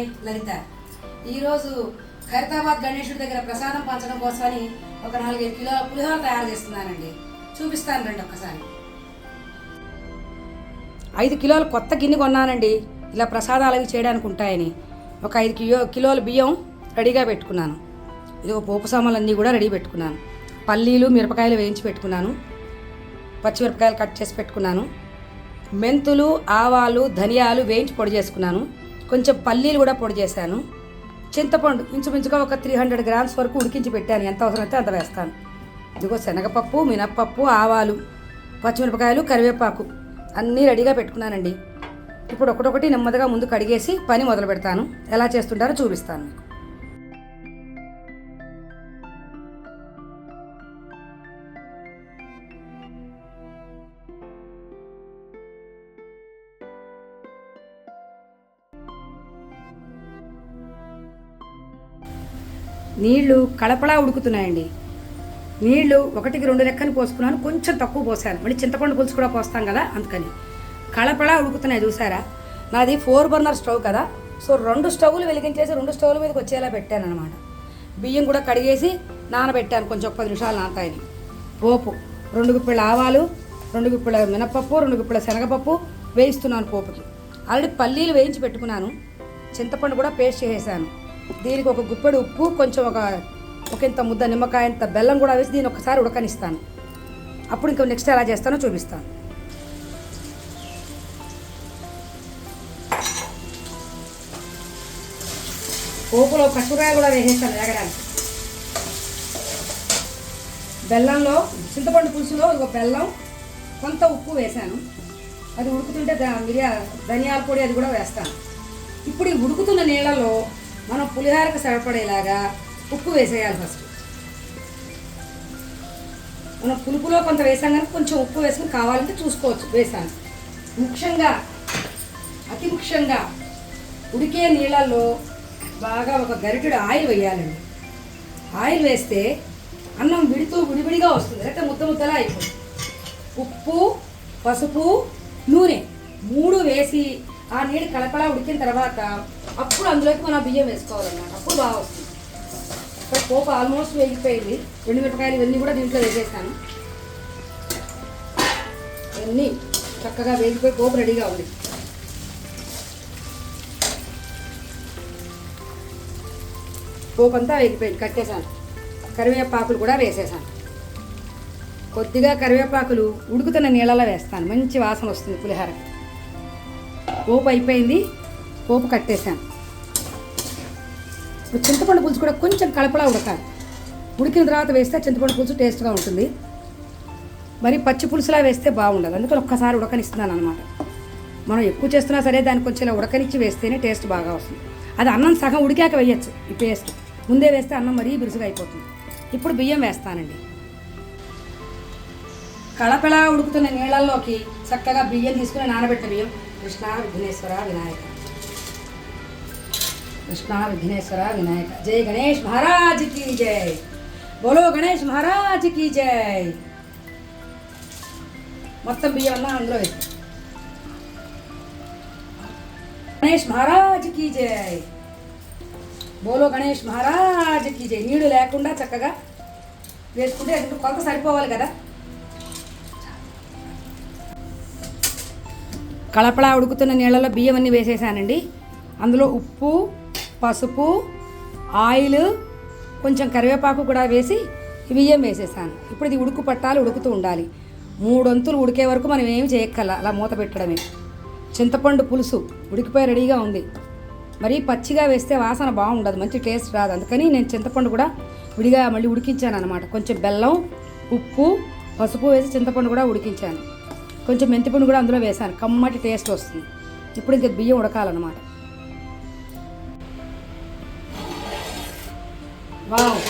Of లలిత. ఈరోజు ఖైరతాబాద్ గణేశుడి దగ్గర ప్రసాదం పంచడం కోసమని ఒక నాలుగైదు కిలోల పులిహోర తయారు చేస్తున్నానండి. చూపిస్తాను రండి ఒక్కసారి. ఐదు కిలోల కొత్త గిన్నె కొన్నానండి. ఇలా ప్రసాదాలు అవి చేయడానికి ఉంటాయని. ఒక ఐదు కిలో కిలోల బియ్యం రెడీగా పెట్టుకున్నాను. ఇది ఒక పోపు సామాన్లన్నీ కూడా రెడీ పెట్టుకున్నాను. పల్లీలు మిరపకాయలు వేయించి పెట్టుకున్నాను. పచ్చిమిరపకాయలు కట్ చేసి పెట్టుకున్నాను. మెంతులు ఆవాలు ధనియాలు వేయించి పొడి చేసుకున్నాను. కొంచెం పల్లీలు కూడా పొడి చేశాను. చింతపండు ఇంచుమించుగా ఒక త్రీ హండ్రెడ్ గ్రామ్స్ వరకు ఉడికించి పెట్టాను. ఎంత అవసరమైతే అంత వేస్తాను. ఇదిగో శనగపప్పు మినప్పప్పు ఆవాలు పచ్చిమిరపకాయలు కరివేపాకు అన్నీ రెడీగా పెట్టుకున్నానండి. ఇప్పుడు ఒకటొకటి నెమ్మదిగా ముందు కడిగేసి పని మొదలు పెడతాను ఎలా చేస్తుంటారో చూపిస్తాను మీకు. నీళ్ళు కళపళా ఉడుకుతున్నాయండి. నీళ్ళు ఒకటికి రెండు లెక్కని పోసుకున్నాను కొంచెం తక్కువ పోసాను. మళ్ళీ చింతపండు పులుసు కూడా పోస్తాం కదా అందుకని. కళపళా ఉడుకుతున్నాయి చూసారా? నాది ఫోర్ బర్నర్ స్టవ్ కదా సో రెండు స్టవ్లు వెలిగించేసి రెండు స్టవ్ల మీదకి వచ్చేలా పెట్టాను అనమాట బియ్యం కూడా కడిగేసి నానబెట్టాను కొంచెం ఒక పది నిమిషాలు నానతాయని. పోపు రెండు గుప్పిళ్ళ ఆవాలు రెండు గుప్పిళ్ళ మినపప్పు రెండు గుప్పిళ్ళ శనగపప్పు వేయిస్తున్నాను పోపుకి. ఆల్రెడీ పల్లీలు వేయించి పెట్టుకున్నాను చింతపండు కూడా పేస్ట్ చేసేసాను. దీనికి ఒక గుప్పెడు ఉప్పు కొంచెం ఒక ఒక ఇంత ముద్ద నిమ్మకాయ ఇంత బెల్లం కూడా వేసి దీన్ని ఒకసారి ఉడకనిస్తాను. అప్పుడు ఇంకా నెక్స్ట్ ఎలా చేస్తానో చూపిస్తాను. పోపులో కట్టురాయ కూడా వేసేస్తాను వేగడానికి. బెల్లంలో చింతపండు పులుసులో ఒక బెల్లం కొంత ఉప్పు వేశాను అది ఉడుకుతుంటే మిరియా ధనియాల పొడి అది కూడా వేస్తాను. ఇప్పుడు ఈ ఉడుకుతున్న నీళ్ళలో మనం పులిహోరకు సరిపడేలాగా ఉప్పు వేసేయాలి ఫస్ట్ మనం పులుపులో కొంత వేసాం కానీ కొంచెం ఉప్పు వేసుకుని కావాలంటే చూసుకోవచ్చు వేసాను. ముఖ్యంగా అతి ముఖ్యంగా ఉడికే నీళ్ళల్లో బాగా ఒక గరిటెడు ఆయిల్ వేయాలండి. ఆయిల్ వేస్తే అన్నం విడుతూ విడివిడిగా వస్తుంది లేకపోతే ముద్ద ముద్దలా అయిపోతుంది. ఉప్పు పసుపు నూనె మూడు వేసి ఆ నీళ్ళు కలపలా ఉడికిన తర్వాత అప్పుడు అందులోకి మనం బియ్యం వేసుకోవాలన్నమాట. అప్పుడు బాగా వస్తుంది. ఇక్కడ పోపు ఆల్మోస్ట్ వేగిపోయింది. రెండు మిరపకాయలు ఇవన్నీ కూడా దీంట్లో వేసేసాను. ఇవన్నీ చక్కగా వేగిపోయి పోపు రెడీగా ఉంది. పోపు అంతా వేగిపోయింది. కట్టేశాను. కరివేపాకులు కూడా వేసేసాను కొద్దిగా కరివేపాకులు ఉడుకుతున్న నీళ్ళలో వేస్తాను. మంచి వాసన వస్తుంది పులిహోర. పోపు అయిపోయింది. పోపు కట్టేశాను. ఇప్పుడు చింతపండు పులుసు కూడా కొంచెం కలపలా ఉడకాలి. ఉడికిన తర్వాత వేస్తే చింతపండు పులుసు టేస్ట్గా ఉంటుంది. మరి పచ్చి పులుసులా వేస్తే బాగుండదు. అందుకని ఒక్కసారి ఉడకనిస్తున్నాను అనమాట మనం ఎక్కువ చేస్తున్నా సరే దాన్ని కొంచెం ఇలా ఉడకనిచ్చి వేస్తేనే టేస్ట్ బాగా వస్తుంది. అది అన్నం సగం ఉడికాక వేయచ్చు ఈ పేస్ట్. ముందే వేస్తే అన్నం మరీ బిరుసుగా అయిపోతుంది. ఇప్పుడు బియ్యం వేస్తానండి. కళపెళ ఉడుకుతున్న నీళ్ళల్లోకి చక్కగా బియ్యం తీసుకుని నానబెట్టిన బియ్యం. కృష్ణ విఘ్నేశ్వర వినాయక. కృష్ణ విఘ్నేశ్వర వినాయక జై గణేష్ మహారాజ్కి జై. బోలో గణేష్ మహారాజ్కి జై. మొత్తం బియ్యం అన్నా అందులో గణేష్ మహారాజ్కి జై. బోలో గణేష్ మహారాజ్కి జై. నీడు లేకుండా చక్కగా వేసుకుంటే కొంత సరిపోవాలి కదా? కళపళ ఉడుకుతున్న నీళ్ళలో బియ్యం అన్నీ వేసేసానండి. అందులో ఉప్పు పసుపు ఆయిల్ కొంచెం కరివేపాకు కూడా వేసి బియ్యం వేసేసాను. ఇప్పుడు ఇది ఉడుకు పట్టాలి ఉడుకుతూ ఉండాలి. మూడొంతులు ఉడికే వరకు మనం ఏమి చేయక్కల అలా మూత పెట్టడమే. చింతపండు పులుసు ఉడికిపోయి రెడీగా ఉంది. మరి పచ్చిగా వేస్తే వాసన బాగుండదు మంచి టేస్ట్ రాదు. అందుకని నేను చింతపండు కూడా విడిగా మళ్ళీ ఉడికించాను అనమాట కొంచెం బెల్లం ఉప్పు పసుపు వేసి చింతపండు కూడా ఉడికించాను. కొంచెం మెంతిపండు కూడా అందులో వేసాను కమ్మటి టేస్ట్ వస్తుంది. ఇప్పుడు ఇంకా బియ్యం ఉడకాలన్నమాట. వావ్.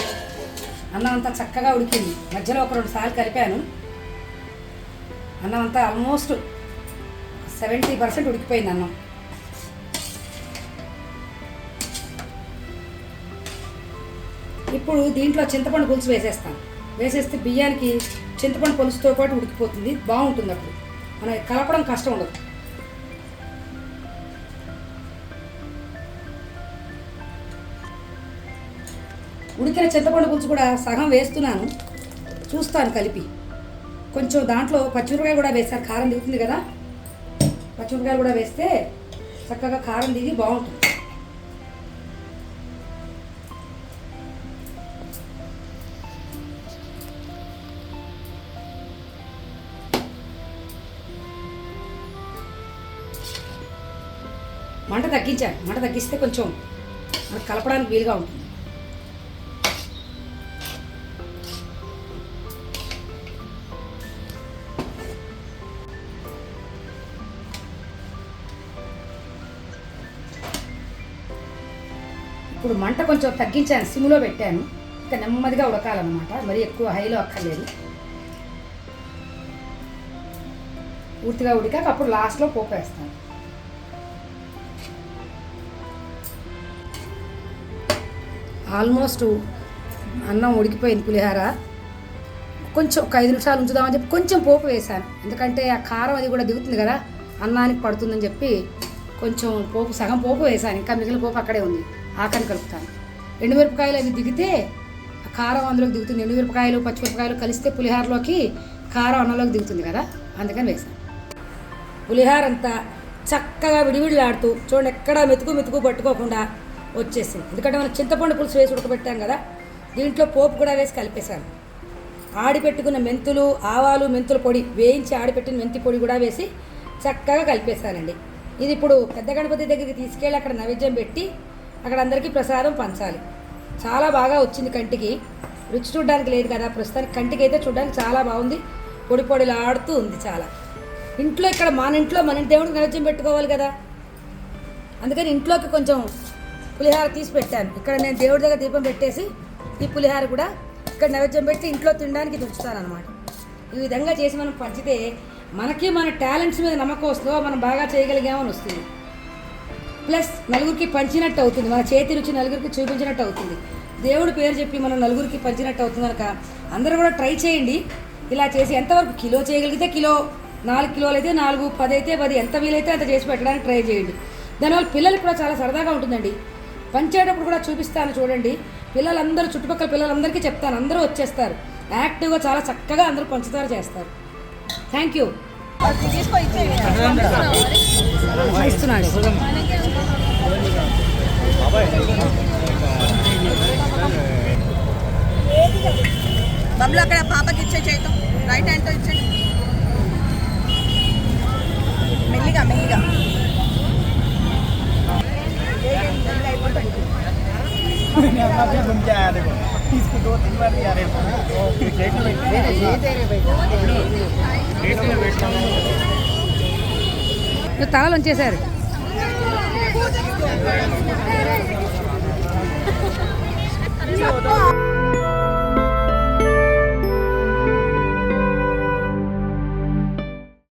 అన్నం అంతా చక్కగా ఉడికింది. మధ్యలో ఒక రెండు సార్లు కలిపాను. అన్నం అంతా ఆల్మోస్ట్ సెవెంటీ పర్సెంట్ ఉడికిపోయింది అన్నం. ఇప్పుడు దీంట్లో చింతపండు పులుసు వేసేస్తాను. వేసేస్తే బియ్యానికి చింతపండు పులుసుతో పాటు ఉడికిపోతుంది. బాగుంటుంది అప్పుడు. మనం కలపడం కష్టం ఉండదు. ఉడికిన చింతపండు పులుసు కూడా సగం వేస్తున్నాను. చూస్తాను కలిపి. కొంచెం దాంట్లో పచ్చిమిరపకాయ కూడా వేస్తారు కారం దిగుతుంది కదా. పచ్చిమిరపకాయలు కూడా వేస్తే చక్కగా కారం దిగి బాగుంటుంది. మంట తగ్గించాను మంట తగ్గిస్తే కొంచెం మనకు కలపడానికి వీలుగా ఉంటుంది. ఇప్పుడు మంట కొంచెం తగ్గించాను సిమ్లో పెట్టాను. ఇంకా నెమ్మదిగా ఉడకాలన్నమాట. మరి ఎక్కువ హైలో అక్కర్లేదు. పూర్తిగా ఉడికాక అప్పుడు లాస్ట్లో పోపు వేస్తాను. ఆల్మోస్ట్ అన్నం ఉడికిపోయింది పులిహార. కొంచెం ఒక ఐదు నిమిషాలు ఉంచుదామని చెప్పి కొంచెం పోపు వేశాను. ఎందుకంటే ఆ కారం అది కూడా దిగుతుంది కదా అన్నానికి పడుతుందని చెప్పి కొంచెం పోపు సగం పోపు వేశాను. ఇంకా మిగిలిన పోపు అక్కడే ఉంది. ఆకలి కలుపుతాను. ఎండుమిరపకాయలు అవి దిగితే కారం అందులోకి దిగుతుంది. ఎండుమిరపకాయలు పచ్చిమిరపకాయలు కలిస్తే పులిహారలోకి కారం అన్నంలోకి దిగుతుంది కదా? అందుకని వేసాను పులిహార అంతా చక్కగా విడివిడిలాడుతూ చూడండి ఎక్కడ మెతుకు మెతుకు పట్టుకోకుండా వచ్చేసింది. ఎందుకంటే మనం చింతపండు పులుసు వేసి ఉడకబెట్టాం కదా? దీంట్లో పోపు కూడా వేసి కలిపేశాను. ఆడిపెట్టుకున్న మెంతులు ఆవాలు మెంతుల పొడి వేయించి ఆడిపెట్టిన మెంతి పొడి కూడా వేసి చక్కగా కలిపేశానండి. ఇది ఇప్పుడు పెద్ద గణపతి దగ్గరికి తీసుకెళ్ళి అక్కడ నైవేద్యం పెట్టి అక్కడ అందరికీ ప్రసాదం పంచాలి. చాలా బాగా వచ్చింది కంటికి. రుచి చూడడానికి లేదు కదా ప్రస్తుతానికి. కంటికి అయితే చూడడానికి చాలా బాగుంది. పొడి పొడిలాడుతూ ఉంది చాలా. ఇంట్లో ఇక్కడ మన ఇంట్లో మన ఇంటి దేవుడికి నైవేద్యం పెట్టుకోవాలి కదా. అందుకని ఇంట్లోకి కొంచెం పులిహార తీసి పెట్టాను. ఇక్కడ నేను దేవుడి దగ్గర దీపం పెట్టేసి ఈ పులిహార కూడా ఇక్కడ నైవేద్యం పెట్టి ఇంట్లో తినడానికి అనమాట ఈ విధంగా చేసి మనం పంచితే మనకి మన టాలెంట్స్ మీద నమ్మకం వస్తుందో మనం బాగా చేయగలిగామని వస్తుంది. ప్లస్ నలుగురికి పంచినట్టు అవుతుంది. మన చేతి రుచి నలుగురికి చూపించినట్టు అవుతుంది. దేవుడు పేరు చెప్పి మనం నలుగురికి పంచినట్టు అవుతుంది కనుక అందరూ కూడా ట్రై చేయండి. ఇలా చేసి ఎంతవరకు కిలో చేయగలిగితే కిలో నాలుగు కిలోలు అయితే నాలుగు పది అయితే పది ఎంత వీలైతే అంత చేసి పెట్టడానికి ట్రై చేయండి. దానివల్ల పిల్లలకు కూడా చాలా సరదాగా ఉంటుందండి. పంచేటప్పుడు కూడా చూపిస్తాను చూడండి. పిల్లలందరూ చుట్టుపక్కల పిల్లలందరికీ చెప్తాను. అందరూ వచ్చేస్తారు. యాక్టివ్గా చాలా చక్కగా అందరూ పంచదార చేస్తారు. Thank you. ఇస్తున్నాడు బబ్లు అక్కడ పాపకి ఇచ్చే చేతం రైట్ హ్యాండ్తో ఇచ్చండి మెల్లిగా మెల్లిగా. తీసుకుంటూ తిన్నారు నువ్వు తలలు ఉంచేశారు